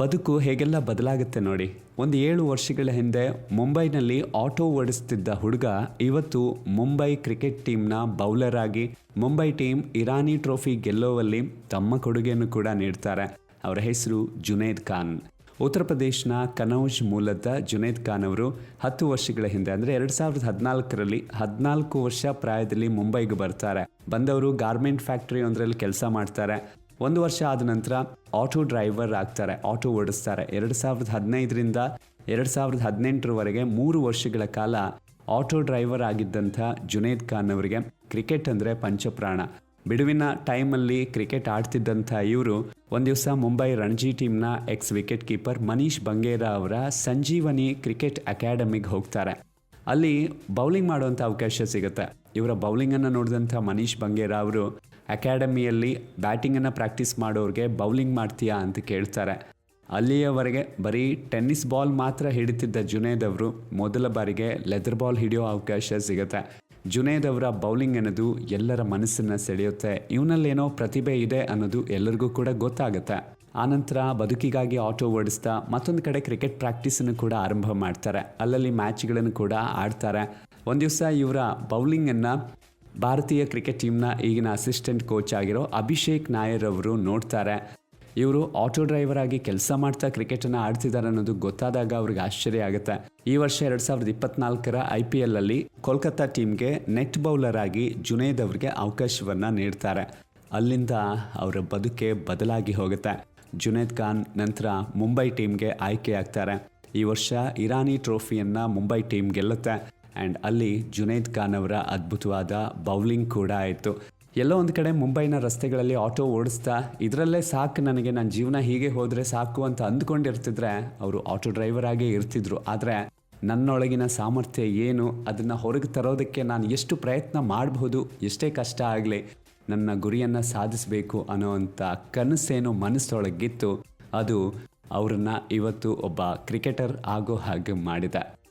ಬದುಕು ಹೇಗೆಲ್ಲ ಬದಲಾಗುತ್ತೆ ನೋಡಿ. ಒಂದು ಏಳು ವರ್ಷಗಳ ಹಿಂದೆ ಮುಂಬೈನಲ್ಲಿ ಆಟೋ ಓಡಿಸ್ತಿದ್ದ ಹುಡುಗ ಇವತ್ತು ಮುಂಬೈ ಕ್ರಿಕೆಟ್ ಟೀಮ್ನ ಬೌಲರ್ ಆಗಿ ಮುಂಬೈ ಟೀಮ್ ಇರಾನಿ ಟ್ರೋಫಿ ಗೆಲ್ಲುವಲ್ಲಿ ತಮ್ಮ ಕೊಡುಗೆಯನ್ನು ಕೂಡ ನೀಡ್ತಾರೆ. ಅವರ ಹೆಸರು ಜುನೇದ್ ಖಾನ್. ಉತ್ತರ ಪ್ರದೇಶನ ಕನೌಜ್ ಮೂಲದ ಜುನೇದ್ ಖಾನ್ ಅವರು ಹತ್ತು ವರ್ಷಗಳ ಹಿಂದೆ, ಅಂದರೆ ಎರಡು ಸಾವಿರದ ಹದಿನಾಲ್ಕರಲ್ಲಿ ಹದಿನಾಲ್ಕು ವರ್ಷ ಪ್ರಾಯದಲ್ಲಿ ಮುಂಬೈಗೆ ಬರ್ತಾರೆ. ಬಂದವರು ಗಾರ್ಮೆಂಟ್ ಫ್ಯಾಕ್ಟರಿ ಒಂದರಲ್ಲಿ ಕೆಲಸ ಮಾಡ್ತಾರೆ. ಒಂದು ವರ್ಷ ಆದ ನಂತರ ಆಟೋ ಡ್ರೈವರ್ ಆಗ್ತಾರೆ, ಆಟೋ ಓಡಿಸ್ತಾರೆ. ಎರಡು ಸಾವಿರದ ಹದಿನೈದರಿಂದ ಎರಡು ಸಾವಿರದ ಹದಿನೆಂಟರವರೆಗೆ ಮೂರು ವರ್ಷಗಳ ಕಾಲ ಆಟೋ ಡ್ರೈವರ್ ಆಗಿದ್ದಂಥ ಜುನೇದ್ ಖಾನ್ ಅವರಿಗೆ ಕ್ರಿಕೆಟ್ ಅಂದರೆ ಪಂಚಪ್ರಾಣ. ಬಿಡುವಿನ ಟೈಮಲ್ಲಿ ಕ್ರಿಕೆಟ್ ಆಡ್ತಿದ್ದಂಥ ಇವರು ಒಂದು ದಿವಸ Mumbai Ranji ಟೀಮ್ನ ex wicket keeper Manish Bangera ಅವರ ಸಂಜೀವನಿ ಕ್ರಿಕೆಟ್ ಅಕಾಡೆಮಿಗೆ ಹೋಗ್ತಾರೆ. ಅಲ್ಲಿ ಬೌಲಿಂಗ್ ಮಾಡುವಂಥ ಅವಕಾಶ ಸಿಗುತ್ತೆ. ಇವರ ಬೌಲಿಂಗನ್ನು ನೋಡಿದಂಥ ಮನೀಶ್ ಬಂಗೇರ ಅವರು, ಅಕಾಡೆಮಿಯಲ್ಲಿ ಬ್ಯಾಟಿಂಗನ್ನು ಪ್ರಾಕ್ಟೀಸ್ ಮಾಡೋರಿಗೆ ಬೌಲಿಂಗ್ ಮಾಡ್ತೀಯಾ? ಅಂತ ಕೇಳ್ತಾರೆ. ಅಲ್ಲಿಯವರೆಗೆ ಬರೀ ಟೆನ್ನಿಸ್ ಬಾಲ್ ಮಾತ್ರ ಹಿಡಿತಿದ್ದ ಜುನೇದ್ ಅವರು ಮೊದಲ ಬಾರಿಗೆ ಲೆದರ್ ಬಾಲ್ ಹಿಡಿಯೋ ಅವಕಾಶ ಸಿಗುತ್ತೆ. ಜುನೇದ್ ಅವರ ಬೌಲಿಂಗ್ ಅನ್ನೋದು ಎಲ್ಲರ ಮನಸ್ಸನ್ನು ಸೆಳೆಯುತ್ತೆ. ಇವನಲ್ಲೇನೋ ಪ್ರತಿಭೆ ಇದೆ ಅನ್ನೋದು ಎಲ್ಲರಿಗೂ ಕೂಡ ಗೊತ್ತಾಗುತ್ತೆ. ಆನಂತರ ಬದುಕಿಗಾಗಿ ಆಟೋ ಓಡಿಸ್ತಾ ಮತ್ತೊಂದು ಕಡೆ ಕ್ರಿಕೆಟ್ ಪ್ರಾಕ್ಟೀಸನ್ನು ಕೂಡ ಆರಂಭ ಮಾಡ್ತಾರೆ. ಅಲ್ಲಲ್ಲಿ ಮ್ಯಾಚ್ಗಳನ್ನು ಕೂಡ ಆಡ್ತಾರೆ. ಒಂದು ದಿವಸ ಇವರ ಬೌಲಿಂಗನ್ನು ಭಾರತೀಯ ಕ್ರಿಕೆಟ್ ಟೀಮ್ನ ಈಗಿನ ಅಸಿಸ್ಟೆಂಟ್ ಕೋಚ್ ಆಗಿರೋ ಅಭಿಷೇಕ್ ನಾಯರ್ ಅವರು ನೋಡ್ತಾರೆ. ಇವರು ಆಟೋ ಡ್ರೈವರ್ ಆಗಿ ಕೆಲಸ ಮಾಡ್ತಾ ಕ್ರಿಕೆಟನ್ನು ಆಡ್ತಿದ್ದಾರೆ ಅನ್ನೋದು ಗೊತ್ತಾದಾಗ ಅವ್ರಿಗೆ ಆಶ್ಚರ್ಯ ಆಗುತ್ತೆ. ಈ ವರ್ಷ ಎರಡು ಸಾವಿರದ ಇಪ್ಪತ್ನಾಲ್ಕರ ಐ ಪಿ ಎಲ್ ಅಲ್ಲಿ ಕೋಲ್ಕತ್ತಾ ಟೀಮ್ಗೆ ನೆಟ್ ಬೌಲರ್ ಆಗಿ ಜುನೇದ್ ಅವರಿಗೆ ಅವಕಾಶವನ್ನು ನೀಡ್ತಾರೆ. ಅಲ್ಲಿಂದ ಅವರ ಬದುಕೆ ಬದಲಾಗಿ ಹೋಗುತ್ತೆ. ಜುನೇದ್ ಖಾನ್ ನಂತರ ಮುಂಬೈ ಟೀಮ್ಗೆ ಆಯ್ಕೆ ಆಗ್ತಾರೆ ಈ ವರ್ಷ ಇರಾನಿ ಟ್ರೋಫಿಯನ್ನು ಮುಂಬೈ ಟೀಮ್ ಗೆಲ್ಲುತ್ತೆ. ಆ್ಯಂಡ್ ಅಲ್ಲಿ ಜುನೇದ್ ಖಾನ್ ಅವರ ಅದ್ಭುತವಾದ ಬೌಲಿಂಗ್ ಕೂಡ ಆಯಿತು. ಎಲ್ಲೋ ಒಂದು ಕಡೆ ಮುಂಬೈನ ರಸ್ತೆಗಳಲ್ಲಿ ಆಟೋ ಓಡಿಸ್ತಾ, ಇದರಲ್ಲೇ ಸಾಕು ನನಗೆ ನನ್ನ ಜೀವನ ಹೀಗೆ ಹೋದರೆ ಸಾಕು ಅಂತ ಅಂದ್ಕೊಂಡಿರ್ತಿದ್ರೆ ಅವರು ಆಟೋ ಡ್ರೈವರ್ ಆಗೇ ಇರ್ತಿದ್ರು. ಆದರೆ ನನ್ನೊಳಗಿನ ಸಾಮರ್ಥ್ಯ ಏನು? ಅದನ್ನು ಹೊರಗೆ ತರೋದಕ್ಕೆ ನಾನು ಎಷ್ಟು ಪ್ರಯತ್ನ ಮಾಡಬಹುದು? ಎಷ್ಟೇ ಕಷ್ಟ ಆಗಲಿ ನನ್ನ ಗುರಿಯನ್ನು ಸಾಧಿಸಬೇಕು ಅನ್ನೋವಂಥ ಕನಸೇನು ಮನಸ್ಸೊಳಗಿತ್ತು. ಅದು ಅವರನ್ನು ಇವತ್ತು ಒಬ್ಬ ಕ್ರಿಕೆಟರ್ ಆಗೋ ಹಾಗೆ ಮಾಡಿದೆ.